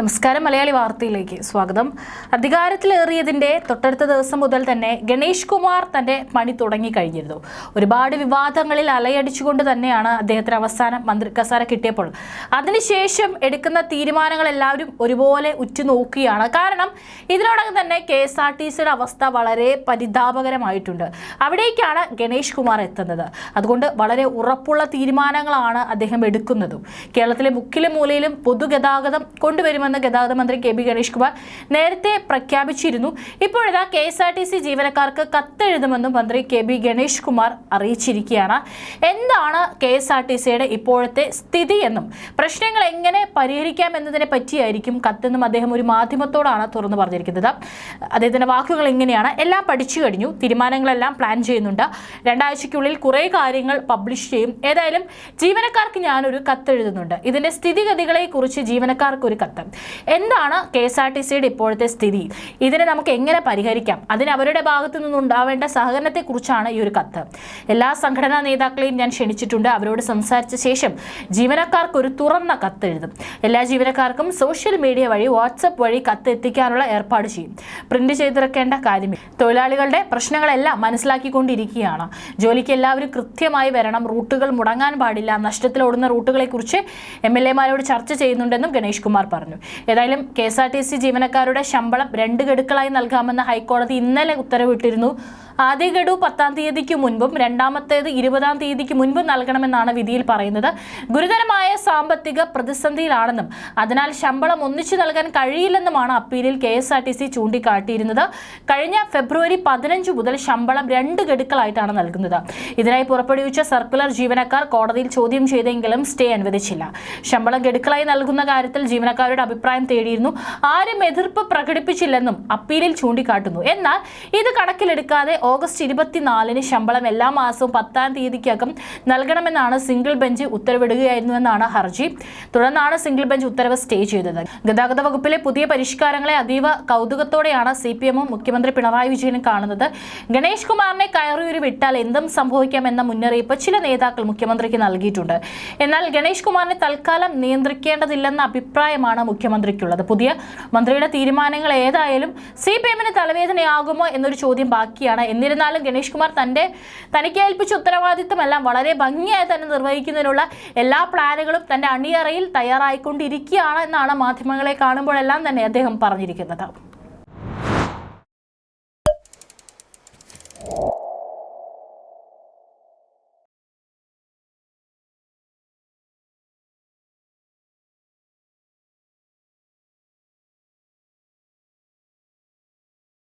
നമസ്കാരം മലയാളി വാർത്തയിലേക്ക് സ്വാഗതം. അധികാരത്തിലേറിയതിന്റെ തൊട്ടടുത്ത ദിവസം മുതൽ തന്നെ ഗണേഷ് കുമാർ തന്റെ പണി തുടങ്ങിക്കഴിഞ്ഞിരുന്നു. ഒരുപാട് വിവാദങ്ങളിൽ അലയടിച്ചുകൊണ്ട് തന്നെയാണ് അദ്ദേഹത്തിന് അവസാനം മന്ത്രി കസാര കിട്ടിയപ്പോൾ. അതിനുശേഷം എടുക്കുന്ന തീരുമാനങ്ങൾ എല്ലാവരും ഒരുപോലെ ഉറ്റുനോക്കുകയാണ്. കാരണം ഇതിനോടകം തന്നെ കെ എസ് ആർ ടി സിയുടെ അവസ്ഥ വളരെ പരിതാപകരമായിട്ടുണ്ട്. അവിടേക്കാണ് ഗണേഷ് കുമാർ എത്തുന്നത്. അതുകൊണ്ട് വളരെ ഉറപ്പുള്ള തീരുമാനങ്ങളാണ് അദ്ദേഹം എടുക്കുന്നതും. കേരളത്തിലെ മുക്കിലും മൂലയിലും പൊതുഗതാഗതം കൊണ്ടുവരുമെന്ന് ഗതാഗത മന്ത്രി കെ ബി ഗണേഷ് കുമാർ നേരത്തെ പ്രഖ്യാപിച്ചിരുന്നു. ഇപ്പോഴിതാ K S R T C ജീവനക്കാർക്ക് കത്തെഴുതുമെന്നും മന്ത്രി കെ ബി ഗണേഷ് കുമാർ അറിയിച്ചിരിക്കുകയാണ്. എന്താണ് കെ എസ് ആർ ടി സിയുടെ ഇപ്പോഴത്തെ സ്ഥിതി എന്നും പ്രശ്നങ്ങൾ എങ്ങനെ പരിഹരിക്കാം എന്നതിനെ പറ്റിയായിരിക്കും കത്തെന്നും അദ്ദേഹം ഒരു മാധ്യമത്തോടാണ് തുറന്നു പറഞ്ഞിരിക്കുന്നത്. അദ്ദേഹത്തിന്റെ വാക്കുകൾ എങ്ങനെയാണ് എല്ലാം പഠിച്ചു കഴിഞ്ഞു തീരുമാനങ്ങളെല്ലാം പ്ലാൻ ചെയ്യുന്നുണ്ട്. രണ്ടാഴ്ചയ്ക്കുള്ളിൽ കുറേ കാര്യങ്ങൾ പബ്ലിഷ് ചെയ്യും. ഏതായാലും ജീവനക്കാർക്ക് ഞാനൊരു കത്തെഴുതുന്നുണ്ട്. ഇതിന്റെ സ്ഥിതിഗതികളെ കുറിച്ച് ജീവനക്കാർക്ക് ഒരു കത്ത്. എന്താണ് കെ എസ് ആർ ടി സിയുടെ ഇപ്പോഴത്തെ സ്ഥിതി? ഇതിനെ നമുക്ക് എങ്ങനെ പരിഹരിക്കാം? അതിന് അവരുടെ ഭാഗത്തു നിന്നുണ്ടാവേണ്ട സഹകരണത്തെക്കുറിച്ചാണ് ഈ ഒരു കത്ത്. എല്ലാ സംഘടനാ നേതാക്കളെയും ഞാൻ ക്ഷണിച്ചിട്ടുണ്ട്. അവരോട് സംസാരിച്ച ശേഷം ജീവനക്കാർക്ക് ഒരു തുറന്ന കത്ത് എഴുതും. എല്ലാ ജീവനക്കാർക്കും സോഷ്യൽ മീഡിയ വഴി വാട്സപ്പ് വഴി കത്ത് എത്തിക്കാനുള്ള ഏർപ്പാട് ചെയ്യും. പ്രിന്റ് ചെയ്തിറക്കേണ്ട കാര്യമില്ല. തൊഴിലാളികളുടെ പ്രശ്നങ്ങളെല്ലാം മനസ്സിലാക്കിക്കൊണ്ടിരിക്കുകയാണ്. ജോലിക്ക് എല്ലാവരും കൃത്യമായി വരണം. റൂട്ടുകൾ മുടങ്ങാൻ പാടില്ല. നഷ്ടത്തിലോടുന്ന റൂട്ടുകളെ കുറിച്ച് എം എൽ എമാരോട് ചർച്ച ചെയ്യുന്നുണ്ടെന്നും ഗണേഷ് കുമാർ പറഞ്ഞു. ഏതായാലും K S R T C ജീവനക്കാരുടെ ശമ്പളം രണ്ട് ഗഡുക്കളായി നൽകാമെന്ന് ഹൈക്കോടതി ഇന്നലെ ഉത്തരവിട്ടിരുന്നു. ആദ്യ ഗഡു പത്താം തീയതിക്ക് മുൻപും രണ്ടാമത്തേത് ഇരുപതാം തീയതിക്ക് മുൻപും നൽകണമെന്നാണ് വിധിയിൽ പറയുന്നത്. ഗുരുതരമായ സാമ്പത്തിക പ്രതിസന്ധിയിലാണെന്നും അതിനാൽ ശമ്പളം ഒന്നിച്ചു നൽകാൻ കഴിയില്ലെന്നുമാണ് അപ്പീലിൽ K S R T C ചൂണ്ടിക്കാട്ടിയിരുന്നത്. കഴിഞ്ഞ ഫെബ്രുവരി പതിനഞ്ച് മുതൽ ശമ്പളം രണ്ട് ഗഡുക്കളായിട്ടാണ് നൽകുന്നത്. ഇതിനായി പുറപ്പെടുവിച്ച സർക്കുലർ ജീവനക്കാർ കോടതിയിൽ ചോദ്യം ചെയ്തെങ്കിലും സ്റ്റേ അനുവദിച്ചില്ല. ശമ്പളം ഗഡുക്കളായി നൽകുന്ന കാര്യത്തിൽ ജീവനക്കാരുടെ അഭിപ്രായം തേടിയിരുന്നു. ആരും എതിർപ്പ് പ്രകടിപ്പിച്ചില്ലെന്നും അപ്പീലിൽ ചൂണ്ടിക്കാട്ടുന്നു. എന്നാൽ ഇത് കണക്കിലെടുക്കാതെ ഓഗസ്റ്റ് ഇരുപത്തിനാലിന് ശമ്പളം എല്ലാ മാസവും പത്താം തീയതിക്കകം നൽകണമെന്നാണ് സിംഗിൾ ബെഞ്ച് ഉത്തരവിടുകയായിരുന്നുവെന്നാണ് ഹർജി. തുടർന്നാണ് സിംഗിൾ ബെഞ്ച് ഉത്തരവ് സ്റ്റേ ചെയ്തത്. ഗതാഗത വകുപ്പിലെ പുതിയ പരിഷ്കാരങ്ങളെ അതീവ കൗതുകത്തോടെയാണ് സി പി എമ്മും മുഖ്യമന്ത്രി പിണറായി വിജയനും കാണുന്നത്. ഗണേഷ് കുമാറിനെ കയറിയൊരു വിട്ടാൽ എന്തും സംഭവിക്കാമെന്ന മുന്നറിയിപ്പ് ചില നേതാക്കൾ മുഖ്യമന്ത്രിക്ക് നൽകിയിട്ടുണ്ട്. എന്നാൽ ഗണേഷ് കുമാറിനെ തൽക്കാലം നിയന്ത്രിക്കേണ്ടതില്ലെന്ന അഭിപ്രായമാണ് മുഖ്യമന്ത്രിക്കുള്ളത്. പുതിയ മന്ത്രിയുടെ തീരുമാനങ്ങൾ ഏതായാലും സി പി എമ്മിന് തലവേദനയാകുമോ എന്നൊരു ചോദ്യം ബാക്കിയാണ് എന്നിരുന്നാലും ഗണേഷ് കുമാർ തന്റെ തനിക്ക് ഏൽപ്പിച്ച ഉത്തരവാദിത്തമെല്ലാം വളരെ ഭംഗിയായി തന്നെ നിർവഹിക്കുന്നതിനുള്ള എല്ലാ പ്ലാനുകളും തന്റെ അണിയറയിൽ തയ്യാറായിക്കൊണ്ടിരിക്കുകയാണ് എന്നാണ് മാധ്യമങ്ങളെ കാണുമ്പോഴെല്ലാം തന്നെ അദ്ദേഹം പറഞ്ഞിരിക്കുന്നത്.